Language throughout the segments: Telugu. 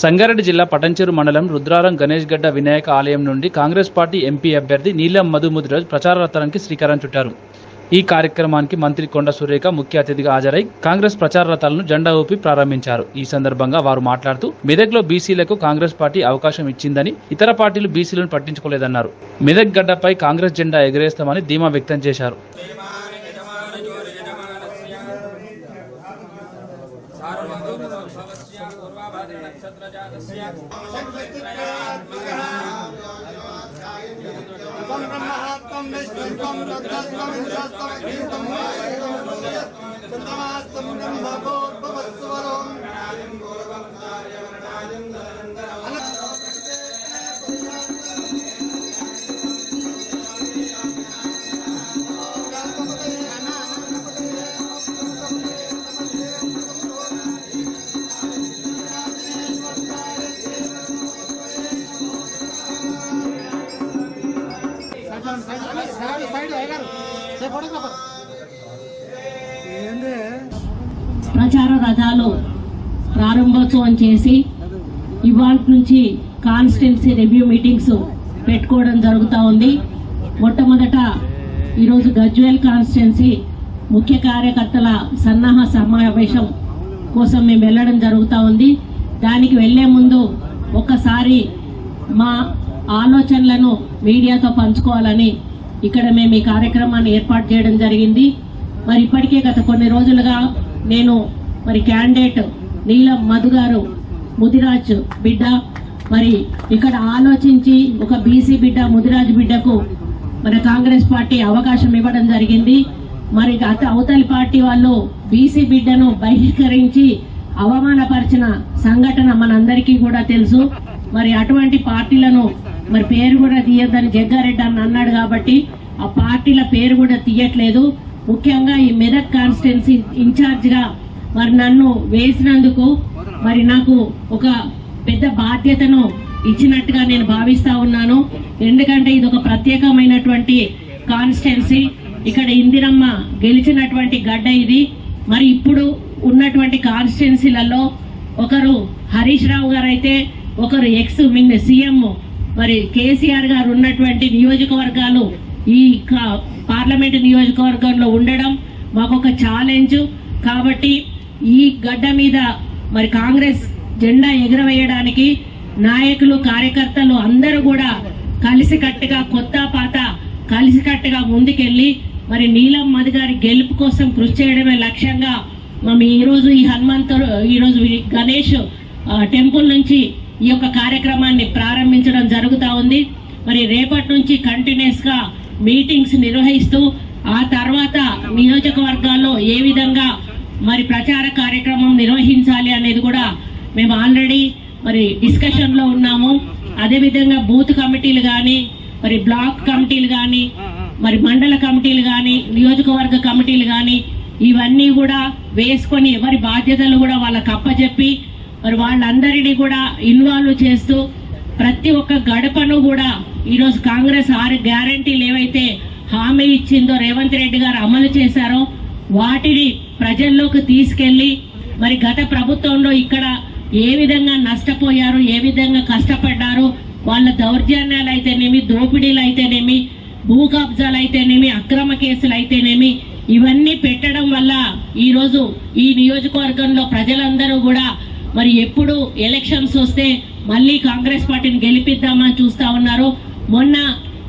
సంగారెడ్డి జిల్లా పటంచెరు మండలం రుద్రారం గణేష్ గడ్డ వినాయక ఆలయం నుండి కాంగ్రెస్ పార్టీ ఎంపీ అభ్యర్థి నీలం మధు ముదిరాజ్ ప్రచార రథానికి శ్రీకారం చుట్టారు. ఈ కార్యక్రమానికి మంత్రి కొండ సురేఖ ముఖ్య అతిథిగా హాజరై కాంగ్రెస్ ప్రచార రథాలను జెండా ఊపి ప్రారంభించారు. ఈ సందర్భంగా వారు మాట్లాడుతూ మెదక్లో బీసీలకు కాంగ్రెస్ పార్టీ అవకాశం ఇచ్చిందని ఇతర పార్టీలు బీసీలను పట్టించుకోలేదన్నారు. మెదక్ గడ్డపై కాంగ్రెస్ జెండా ఎగరేస్తామని ధీమా వ్యక్తం చేశారు. ब्रह्मात्म विष्णु रुद्रस्तम ప్రచార రథాలు ప్రారంభోత్సవం చేసి ఇవాళ నుంచి కాన్స్టిట్యున్సీ రివ్యూ మీటింగ్స్ పెట్టుకోవడం జరుగుతూ ఉంది. మొట్టమొదట ఈరోజు గజ్వేల్ కాన్స్టిట్యున్సీ ముఖ్య కార్యకర్తల సన్నాహ సమావేశం కోసం మేము వెళ్ళడం జరుగుతూ ఉంది. దానికి వెళ్ళే ముందు ఒకసారి మా ఆలోచనలను మీడియాతో పంచుకోవాలని ఇక్కడ మేము ఈ కార్యక్రమాన్ని ఏర్పాటు చేయడం జరిగింది. మరి ఇప్పటికే గత కొన్ని రోజులుగా నేను మరి క్యాండిడేట్ నీలం మధు గారు ముదిరాజ్ బిడ్డ మరి ఇక్కడ ఆలోచించి ఒక బీసీ బిడ్డ ముదిరాజ్ బిడ్డకు మన కాంగ్రెస్ పార్టీ అవకాశం ఇవ్వడం జరిగింది. మరి గత అవతలి పార్టీ వాళ్ళు బీసీ బిడ్డను బహిష్కరించి అవమానపరిచిన సంఘటన మనందరికీ కూడా తెలుసు. మరి అటువంటి పార్టీలను మరి పేరు కూడా తీయొద్దని జగ్గారెడ్డి అని అన్నాడు కాబట్టి ఆ పార్టీల పేరు కూడా తీయట్లేదు. ముఖ్యంగా ఈ మెదక్ కాన్స్టిట్యున్సీ ఇన్ఛార్జ్గా మరి నన్ను వేసినందుకు మరి నాకు ఒక పెద్ద బాధ్యతను ఇచ్చినట్టుగా నేను భావిస్తా ఉన్నాను. ఎందుకంటే ఇది ఒక ప్రత్యేకమైనటువంటి కాన్స్టిట్యున్సీ. ఇక్కడ ఇందిరమ్మ గెలిచినటువంటి గడ్డ ఇది. మరి ఇప్పుడు ఉన్నటువంటి కాన్స్టిట్యున్సీలలో ఒకరు హరీష్ రావు గారు అయితే ఒకరు ఎక్స్ మిన్ సీఎం మరి కేసీఆర్ గారు ఉన్నటువంటి నియోజకవర్గాలు ఈ కా- పార్లమెంటు నియోజకవర్గంలో ఉండడం మాకు ఒక ఛాలెంజ్ కాబట్టి ఈ గడ్డ మీద మరి కాంగ్రెస్ జెండా ఎగురవేయడానికి నాయకులు కార్యకర్తలు అందరూ కూడా కలిసికట్టుగా కొత్త పాత కలిసికట్టుగా ముందుకెళ్ళి మరి నీలం మధు గారి గెలుపు కోసం కృషి చేయడమే లక్ష్యంగా మేము ఈరోజు ఈ హనుమంతు ఈ రోజు గణేష్ టెంపుల్ నుంచి ఈ యొక్క కార్యక్రమాన్ని ప్రారంభించడం జరుగుతూ ఉంది. మరి రేపటి నుంచి కంటిన్యూస్గా మీటింగ్స్ నిర్వహిస్తూ ఆ తర్వాత నియోజకవర్గాల్లో ఏ విధంగా మరి ప్రచార కార్యక్రమం నిర్వహించాలి అనేది కూడా మేము ఆల్రెడీ మరి డిస్కషన్లో ఉన్నాము. అదేవిధంగా బూత్ కమిటీలు కానీ మరి బ్లాక్ కమిటీలు కానీ మరి మండల కమిటీలు కానీ నియోజకవర్గ కమిటీలు కానీ ఇవన్నీ కూడా వేసుకొని ఎవరి బాధ్యతలు కూడా వాళ్ళకి అప్పచెప్పి మరి వాళ్ళందరినీ కూడా ఇన్వాల్వ్ చేస్తూ ప్రతి ఒక్క గడపను కూడా ఈరోజు కాంగ్రెస్ ఆరు గ్యారంటీలు ఏవైతే హామీ ఇచ్చిందో రేవంత్ రెడ్డి గారు అమలు చేశారో వాటిని ప్రజల్లోకి తీసుకెళ్ళి మరి గత ప్రభుత్వంలో ఇక్కడ ఏ విధంగా నష్టపోయారు ఏ విధంగా కష్టపడ్డారు వాళ్ళ దౌర్జన్యాలు అయితేనేమి దోపిడీలు అయితేనేమి భూ కబ్జాలు అయితేనేమి అక్రమ కేసులు అయితేనేమి ఇవన్నీ పెట్టడం వల్ల ఈరోజు ఈ నియోజకవర్గంలో ప్రజలందరూ కూడా మరి ఎప్పుడు ఎలక్షన్స్ వస్తే మళ్ళీ కాంగ్రెస్ పార్టీని గెలిపిద్దామని చూస్తా ఉన్నారు? మొన్న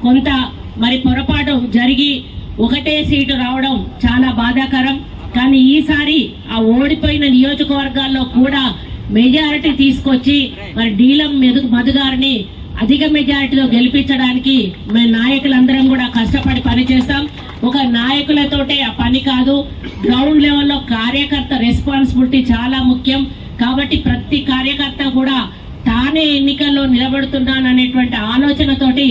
కొంత మరి పొరపాటు జరిగి ఒకటే సీటు రావడం చాలా బాధాకరం. కానీ ఈసారి ఆ ఓడిపోయిన నియోజకవర్గాల్లో కూడా మెజారిటీ తీసుకొచ్చి మరి డీలం మెదు మధుగారిని అధిక మెజారిటీతో గెలిపించడానికి మేము నాయకులందరం కూడా కష్టపడి పనిచేస్తాం. ఒక నాయకులతోటే ఆ పని కాదు గ్రౌండ్ లెవెల్లో కార్యకర్త రెస్పాన్సిబిలిటీ చాలా ముఖ్యం. కాబట్టి ప్రతి కార్యకర్త కూడా తానే ఎన్నికల్లో నిలబడుతున్నాననేటువంటి ఆలోచనతోటి